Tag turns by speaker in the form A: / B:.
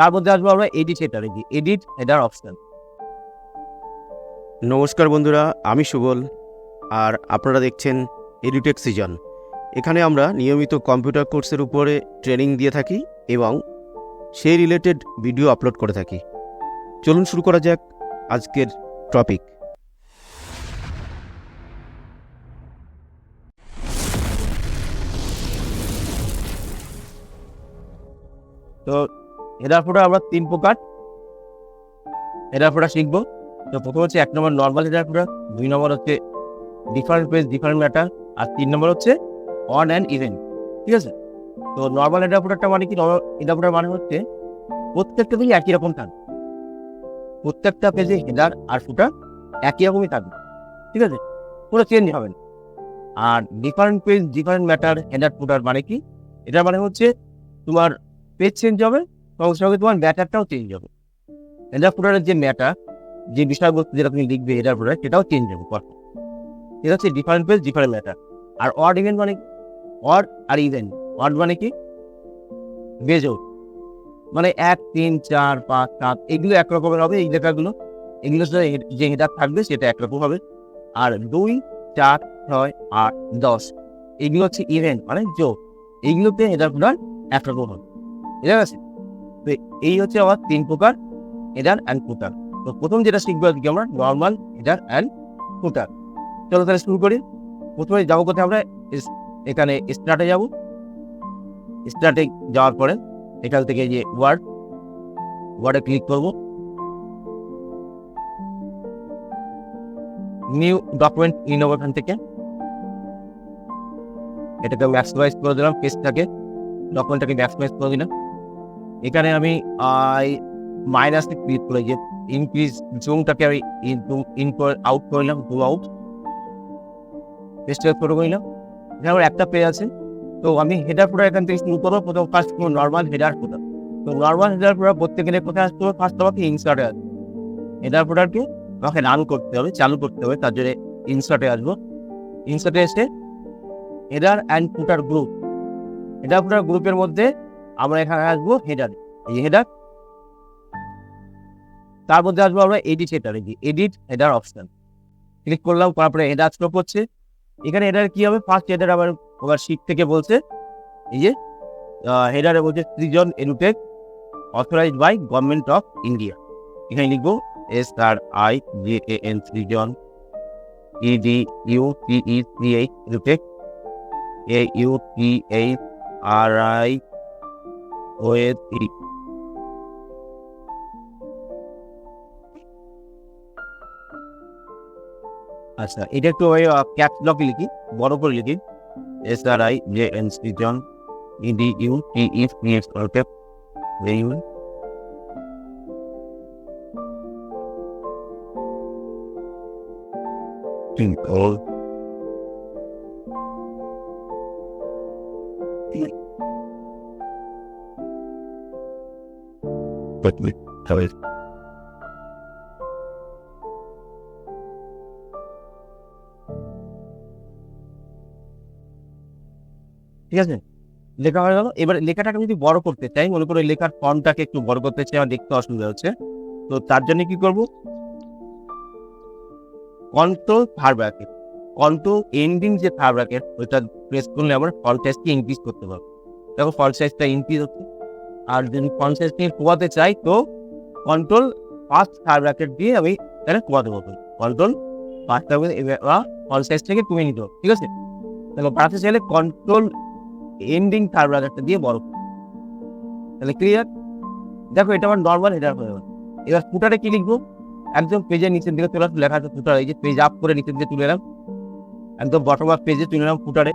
A: তার মধ্যে আসব আমরা এডিট হেডার এই এডিট হেডার অপশন
B: নমস্কার বন্ধুরা, আমি সুবল, আর আপনারা দেখছেন এডুটেক সিজন এখানে আমরা নিয়মিত কম্পিউটার কোর্সের উপরে ট্রেনিং দিয়ে থাকি এবং সেই রিলেটেড ভিডিও আপলোড করে থাকি। চলুন শুরু করা যাক আজকের টপিক
A: তো হেডার ফোটা আমরা তিন প্রকার। হেডার ফোটা শিখব। তো প্রথম হচ্ছে এক নম্বর নর্মাল হেডার ফোটা, দুই নম্বর হচ্ছে ডিফারেন্ট পেজ ডিফারেন্ট ম্যাটার আর তিন নম্বর হচ্ছে অন অ্যান্ড ইভেন্ট ঠিক আছে? তো নর্মাল হেডার ফোটারটা মানে কি? হেডার ফোটার মানে হচ্ছে প্রত্যেকটা পেজে একই রকম থাকবে। প্রত্যেকটা পেজে হেডার আর ফুটার একই রকমই থাকবে, ঠিক আছে? কোনো চেঞ্জ হবে না। আর different page different matter header footer মানে কি? এটা মানে হচ্ছে তোমার পেজ চেঞ্জ হবে সঙ্গে সঙ্গে তোমার ম্যাটারটাও চেঞ্জ হবে। হেডার ফুটারের যে ম্যাটার যে বিষয়বস্তু যেটা তুমি লিখবে হেডার ফুটার সেটাও চেঞ্জ হবে পরপর এটা হচ্ছে ডিফারেন্ট পেজ ডিফারেন্ট ম্যাটার আর অড ইভেন্ট মানে অড আর ইভেন্ট অড মানে কি? বেজোর মানে এক, তিন, চার, পাঁচ, সাত, এগুলো একরকমের হবে, এই লেখাগুলো। এগুলো যে হেডার থাকবে, সেটা একরকম হবে। আর দুই, চার, ছয়, আট, দশ, এগুলো হচ্ছে ইভেন্ট মানে যোগ এইগুলোতে হেডার ফুটার একরকম হবে। ঠিক আছে তো এই হচ্ছে আমার তিন প্রকার হেডার অ্যান্ড ফুটার তো প্রথম যেটা শিখব আজকে আমরা নর্মাল হেডার অ্যান্ড ফুটার চলো তাহলে শুরু করি। প্রথমে যাব কোথায় আমরা? এখানে স্টার্টে যাব। স্টার্টে যাওয়ার পরে এখান থেকে যে ওয়ার্ড ওয়ার্ডে ক্লিক করব। নিউ ডকুমেন্ট নেব এখান থেকে। এটাকে ম্যাক্সিমাইজ করে দিলাম পেজটাকে ডকুমেন্টটাকে ম্যাক্সিমাইজ করে দিলাম। এখানে আমি মাইনাসে ক্লিক করে যে ইনক্রিজ জুমটাকে আমি ইন আউট করে নিলাম জুম আউট পেজটাকে ছোটো করে নিলাম এখানে আমার একটা পেজ আছে। তো আমি হেডার ফুটার এখান থেকে শুরু করব। প্রথম ফার্স্ট নর্মাল হেডার ফুটার তো নর্মাল হেডার ফুটার করতে গেলে কোথায় আসতে হবে? ফার্স্ট আমাকে ইনসার্টে আসবে হেডার ফুটারকে আমাকে রান করতে হবে, চালু করতে হবে। তার জন্য ইনসার্টে আসব। ইনসার্টে এসে header and footer group header footer গ্রুপের মধ্যে আমরা এখানে আসব হেডার এই হেডার তার মধ্যে আসব আমরা এডিট হেডার এই এডিট হেডার অপশন ক্লিক করলাম তারপরে হেডার স্টপ হচ্ছে এখানে হেডার কি হবে? ফার্স্ট হেডার আবার ওবার শিট থেকে বলছে। এই যে হেডারে বলছে Srijan Edutech authorised by government of India এখানে লিখব S R I J A N Srijan E D U T E C H Edutech A U T H R I O S E আচ্ছা এটা একটু ওই caps lock লিখি, বড় করে লিখি। S R I J N Srijan E D U T E C H okay very good Twinkle. But we have it. ঠিক আছে? লেখা হয়ে গেল। এবার লেখাটাকে যদি বড় করতে চাই, মনে করো লেখার ফর্মটাকে একটু বড় করতে চাই, আমার দেখতে অসুবিধা হচ্ছে। তো তার জন্য কি করব? কন্ট্রোল ব্র্যাকেট কন্ট্রোল এন্ডিং যে ব্র্যাকেট ওইটা প্রেস করলে আমরা ফন্ট সাইজকে ইনক্রিজ করতে পারব। দেখো ফন্ট সাইজটা ইনক্রিজ হচ্ছে। আর যদি ফন্ট সাইজকে কমাতে চাই, তো কন্ট্রোল ফার্স্ট থার্ড ব্র্যাকেট দিয়ে আমি তাহলে কমাতে পারব। কন্ট্রোল ফার্স্ট ফন্ট সাইজ থেকে কমিয়ে নিতে ঠিক আছে? তাহলে বাড়াতে চাইলে কন্ট্রোল এন্ডিং থার্ড ব্র্যাকেটটা দিয়ে বড়। তাহলে ক্লিয়ার দেখো এটা আমার নর্মাল হেডার হয়ে গেল। এবার ফুটারে কি লিখব? একদম পেজের নিচের দিকে আসব, লেখা আছে ফুটার এই যে পেজ আপ করে নিচের দিকে তুলে এলাম। একদম বটম আপ পেজে তুলে এলাম ফুটারে